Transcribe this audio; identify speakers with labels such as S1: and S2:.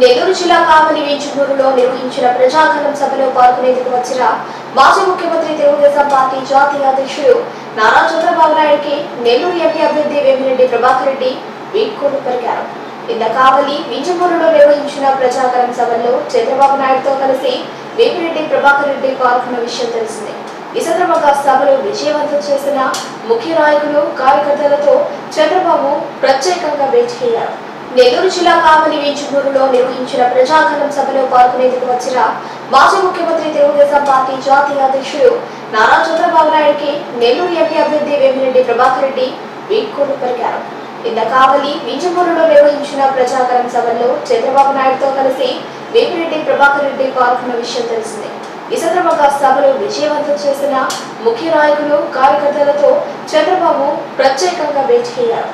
S1: నెల్లూరు జిల్లా కావలి వెంచుమూరులో నిర్వహించిన ప్రజాగరం సభలో పాల్గొనేందుకు వచ్చిన మాజీ ముఖ్యమంత్రి తెలుగుదేశం పార్టీ జాతీయ అధ్యక్షుడు నారా చంద్రబాబు నాయుడికి నెల్లూరు ఎంపీ అభ్యర్థి వేమిరెడ్డి ప్రభాకర్ రెడ్డి వీడ్కోలు పలికారు. నిన్న కావలి వింజమూరులో నిర్వహించిన ప్రజాగణం సభలో చంద్రబాబు నాయుడుతో కలిసి వేమిరెడ్డి ప్రభాకర్ రెడ్డి పాల్గొన్న విషయం తెలిసిందే. ఈ సందర్భంగా సభలో విజయవంతం చేసిన ముఖ్య నాయకులు కార్యకర్తలతో చంద్రబాబు ప్రత్యేకంగా భేటీ అయ్యారు నెల్లూరు జిల్లా కావలి వెంచుమూరులో నిర్వహించిన ప్రజాగణం సభలో పాల్గొనేందుకు వచ్చిన మాజీ ముఖ్యమంత్రి తెలుగుదేశం పార్టీ జాతీయ అధ్యక్షుడు నారా చంద్రబాబు నాయుడికి నెల్లూరు ఎంపీ అభ్యర్థి వేమిరెడ్డి ప్రభాకర్ రెడ్డి వీడ్కోలు పలికారు. నిన్న కావలి వింజమూరులో నిర్వహించిన ప్రజాగణం సభలో చంద్రబాబు నాయుడుతో కలిసి వేమిరెడ్డి ప్రభాకర్ రెడ్డి పాల్గొన్న విషయం తెలిసిందే. ఈ సందర్భంగా సభలో విజయవంతం చేసిన ముఖ్య నాయకులు కార్యకర్తలతో చంద్రబాబు ప్రత్యేకంగా భేటీ అయ్యారు.